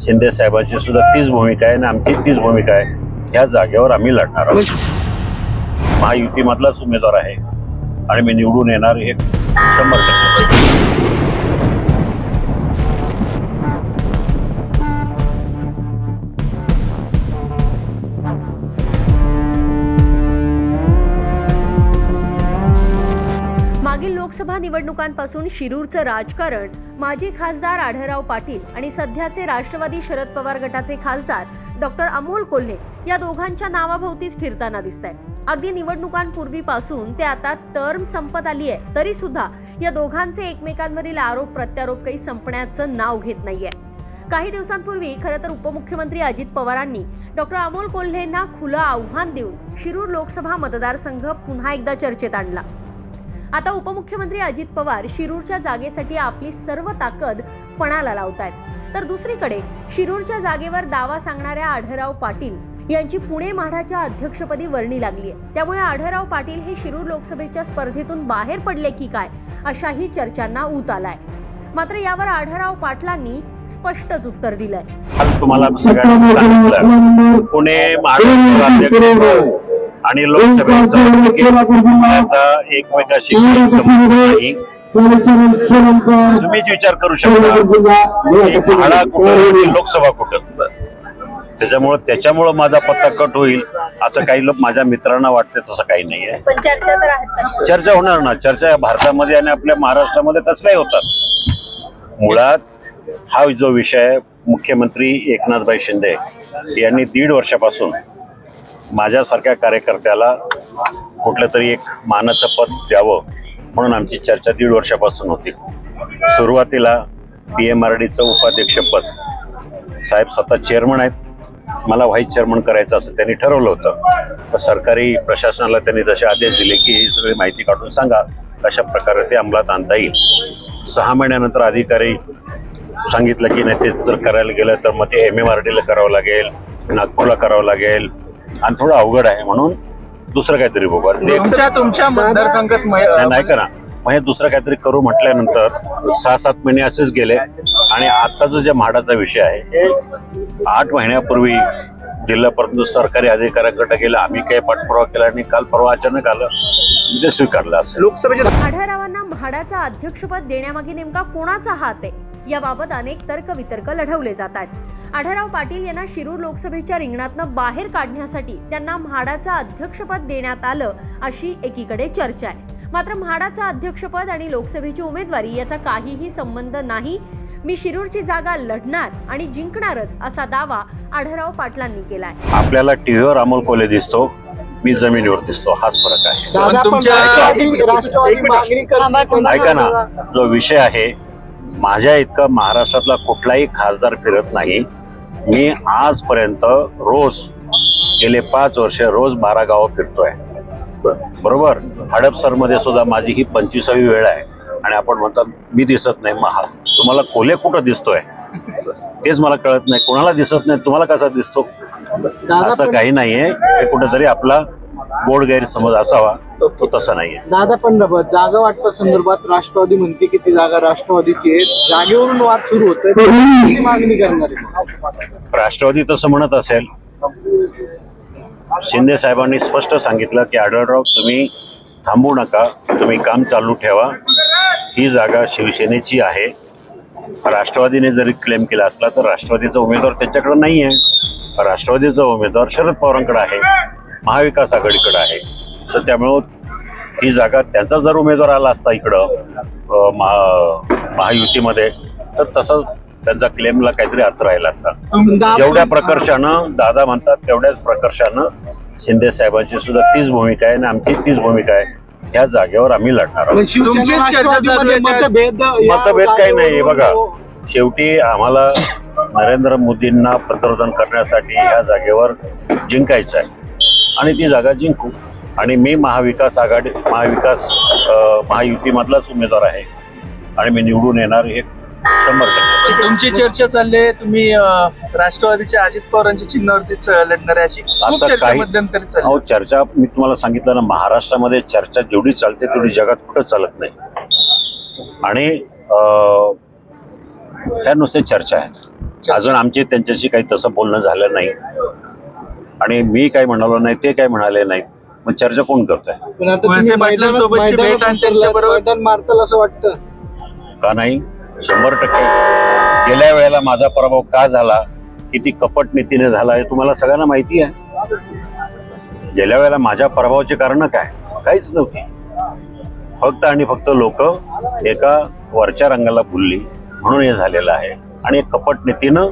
शिंदे साहेबांची सुद्धा तीच भूमिका आहे आणि आमची तीच भूमिका आहे. ह्या जागेवर आम्ही लढणार आहोत. महायुतीमधलाच उमेदवार आहे आणि मी निवडून येणार हे शंभर टक्के. निवडणुकांपासून शिरूरचं राजकारण माजी खासदार आढळराव पाटील आणि सध्याचे राष्ट्रवादी शरद पवार गटाचे खासदार डॉक्टर अमोल कोल्हे या दोघांच्या नावाभोवतीच फिरताना दिसत आहे अगदी निवडणुकांपूर्वीपासून ते आता टर्म संपत आली आहे तरी सुद्धा या दोघांचे एकमेकांवरील आरोप प्रत्यारोप काही संपण्याचं नाव घेत नाहीये. काही दिवसांपूर्वी खरं तर उपमुख्यमंत्री अजित पवारांनी डॉक्टर अमोल कोल्हेंना खुलं आव्हान देऊन शिरूर लोकसभा मतदारसंघ पुन्हा एकदा चर्चेत आणला. आता उपमुख्यमंत्री अजित पवार शिरूरच्या जागेसाठी आपली सर्व ताकद पणाला लावत आहेत तर दुसरीकडे शिरूरच्या जागेवर दावा सांगणाऱ्या आढळराव पाटील यांची पुणे माढाच्या अध्यक्षपदी वर्णी लागली आहे त्यामुळे आढळराव पाटील हे शिरूर लोकसभेच्या स्पर्धेतून बाहेर पडले की काय अशाही चर्चांना ऊत आलाय. मात्र यावर आढळराव पाटलांनी स्पष्टच उत्तर दिलंय. तुम्हाला पुणे आणि लोकसभेचा एकमेकाशी तुम्हीच विचार करू शकता. कुठं लोकसभा कुठं? त्याच्यामुळं त्याच्यामुळं माझा पत्ता कट होईल. असं काही लोक माझ्या मित्रांना वाटते तसं काही नाही आहे. पण चर्चा तर आहेत चर्चा होणार ना. चर्चा या भारतामध्ये आणि आपल्या महाराष्ट्रामध्ये कसल्याही होतात. मुळात हा जो विषय आहे, मुख्यमंत्री एकनाथभाई शिंदे यांनी दीड वर्षापासून माझ्यासारख्या कार्यकर्त्याला कुठलं तरी एक मानाचं पद द्यावं म्हणून आमची चर्चा दीड वर्षापासून होती. सुरुवातीला पी एम आर डीचं उपाध्यक्षपद साहेब स्वतः चेअरमन आहेत. मला व्हाईस चेअरमन करायचं असं त्यांनी ठरवलं होतं. तर सरकारी प्रशासनाला त्यांनी तसे आदेश दिले की ही सगळी माहिती काढून सांगा कशा प्रकारे ते अंमलात आणता येईल. सहा महिन्यानंतर अधिकारी सांगितलं की नाही ते जर करायला गेलं तर मग ते एम एम आर डीला करावं लागेल. नागपूरला करावं लागेल. आणि थोडं अवघड आहे म्हणून दुसरं काहीतरी बघू. तुमच्या तुमच्या मतदारसंघात नाही मह- नाही का ना. मग हे दुसरं काहीतरी करू म्हटल्यानंतर सहा सात महिने असेच गेले. आणि आताचा जे म्हाडाचा विषय आहे हे आठ महिन्यापूर्वी जिल्हापर्यंत सरकारी अधिकाऱ्यांकडे गेलं. आम्ही काही पाठपुरावा केला आणि काल परवा अचानक आलं. ते स्वीकारलं असेल लोकसभेच्या आढळरावांना म्हाडाचं अध्यक्षपद देण्यामागे नेमका कोणाचा हात आहे? याबाबत अनेक तर्क वितर्क लढवले जात आहेत. आढळराव पाटील यांना शिरूर लोकसभेच्या रिंगणातनं बाहेर काढण्यासाठी त्यांना म्हाडाचं अध्यक्षपद देण्यात आलं अशी एकीकडे चर्चा आहे. मात्र म्हाडाचं अध्यक्षपद आणि लोकसभेची उमेदवारी याचा काहीही संबंध नाही. मी शिरूरची जागा लढणार आणि जिंकणारच असा दावा आढळराव पाटलांनी केलाय. आपल्याला टीव्हीवर अमोल कोले दिसतो मी जमिनीवर दिसतो हाच फरक आहे. तुमच्या ऐका ना जो विषय आहे माझ्या इतका महाराष्ट्रातला कुठलाही खासदार फिरत नाही. मी आजपर्यंत रोज गेले पाच वर्ष रोज बारा गावं फिरतोय. बरोबर? हडपसरमध्ये सुद्धा माझी ही पंचवीसावी वेळ आहे. आणि आपण म्हणतात मी दिसत नाही महा तुम्हाला कोले कुठं दिसतोय? तेच मला कळत नाही. कोणाला दिसत नाही तुम्हाला कसा दिसतो? असं काही नाहीये. हे कुठेतरी आपला बोड गैरसमज असावा तो तसा नाहीये. दादा पण जागा वाटपा संदर्भात राष्ट्रवादी म्हणते की ती जागा राष्ट्रवादीची आहे. जागेवरून वाद सुरू होतोय ती मागणी करणार. आहे राष्ट्रवादी तसं म्हणत असेल शिंदे साहेबांनी स्पष्ट सांगितलं की आढळराव तुम्ही थांबू नका तुम्ही काम चालू ठेवा. ही जागा शिवसेनेची आहे. राष्ट्रवादीने जरी क्लेम केला असला तर राष्ट्रवादीचा उमेदवार त्यांच्याकडे नाही आहे राष्ट्रवादीचा उमेदवार शरद पवारांकडे आहे. महाविकास आघाडीकडे आहे. तर त्यामुळं ही जागा त्यांचा जर उमेदवार आला असता इकडं अं, महा महायुतीमध्ये तर तसं त्यांचा क्लेमला काहीतरी अर्थ राहिला असता. जेवढ्या प्रकर्षानं दादा म्हणतात तेवढ्याच प्रकर्षानं शिंदे साहेबांची सुद्धा तीच भूमिका आहे आणि आमची तीच भूमिका आहे. ह्या जागेवर आम्ही लढणार आहोत. तुमचीच चर्चा चालू आहे मतभेद या मतभेद काही नाही हे बघा. जागेवर- शेवटी आम्हाला नरेंद्र मोदींना पंतप्रधान करण्यासाठी ह्या जागेवर जिंकायचं आहे. आणि ती जागा जिंकू. आणि मी महाविकास आघाडी महाविकास महायुतीमधलाच उमेदवार आहे. आणि मी निवडून येणार हे शंभर टक्के. तुमची चर्चा चालली आहे. तुम्ही राष्ट्रवादीच्या अजित पवारांच्या चिन्हावरतीच लढणार आहे अशी असं चर्चा काही अहो चर्चा मी तुम्हाला सांगितलं ना महाराष्ट्रामध्ये चर्चा जेवढी चालते तेवढी जगात कुठं चालत नाही. आणि ह्या नुसते चर्चा आहेत. अजून आमची त्यांच्याशी काही तसं बोलणं झालं नाही. आणि मी काय म्हणालो नाही ते काय म्हणाले नाही. मग चर्चा कोण असं वाटतं. का नाही? शंभर टक्के. गेल्या वेळेला माझा पराभव का झाला? किती कपट नीतीने झाला हे तुम्हाला सगळ्यांना माहिती आहे. गेल्या वेळेला माझ्या पराभवाची कारण काय? काहीच नव्हती. फक्त आणि फक्त लोक एका वरच्या रंगाला भुलली म्हणून हे झालेलं आहे. आणि कपट नीतीनं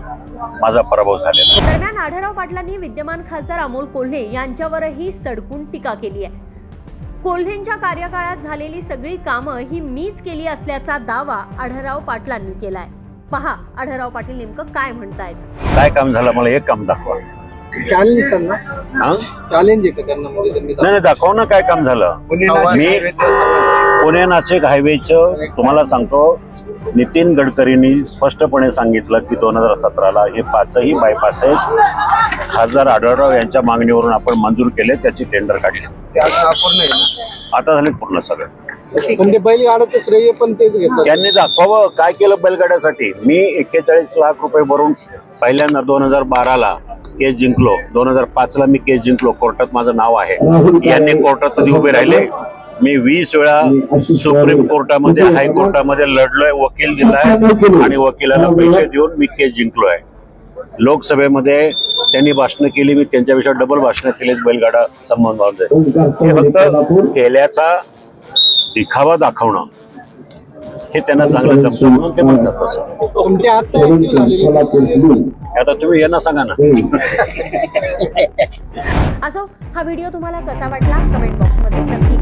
माझा पराभव झालेला. दरम्यान आढळराव पाटलांनी विद्यमान खासदार अमोल कोल्हे यांच्यावरही सडकून टीका केली आहे. कोल्हेंच्या कार्यकाळात झालेली सगळी कामं ही मीच केली असल्याचा दावा आढळराव पाटलांनी केलाय. पहा आढळराव पाटील नेमकं काय म्हणतायत? काय काम झालं? मला एक काम दाखवा. चॅलेंज त्यांना? हा? चॅलेंज आहे का त्यांना? म्हणजे त्यांनी नाही नाही, दाखवा ना काय काम झालं. मी पुणे नाशिक हायवेचं तुम्हाला सांगतो नितीन गडकरींनी स्पष्टपणे सांगितलं की दोन हजार सतराला हे पाचही बायपासेस खासदार आढळराव यांच्या मागणीवरून आपण मंजूर केले त्याची टेंडर काढली. आता झाले पूर्ण सगळं. पण ते बैलगाड्याचं श्रेय पण तेच घेतात. त्यांनी दाखवावं काय केलं बैलगाड्यासाठी. मी एक्केचाळीस लाख रुपये भरून पहिल्यांदा दोन हजार बाराला केस जिंकलो. दोन हजार पाचला मी केस जिंकलो. कोर्टात माझं नाव आहे. यांनी कोर्टात कधी उभे राहिले? मी वीस वेळा सुप्रीम कोर्टामध्ये हायकोर्टामध्ये लढलोय वकील दिलाय आणि वकिलाला पैसे देऊन मी केस जिंकलोय. लोकसभेमध्ये त्यांनी भाषणं केली मी त्यांच्यापेक्षा डबल भाषणं केलीत बैलगाडा संबंधामध्ये हे फक्त केल्याचा दिखावा दाखवणं हे त्यांना चांगलं जमतं म्हणून ते म्हणतात तसं. आता तुम्ही यांना सांगा ना. असो हा व्हिडिओ तुम्हाला कसा वाटला? कमेंट बॉक्समध्ये नक्की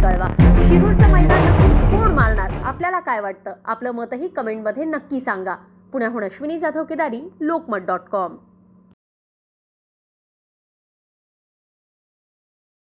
काय वाटतं? आपलं मतही कमेंटमध्ये नक्की सांगा. पुण्याहून अश्विनी जाधव केदारी लोकमत डॉट कॉम.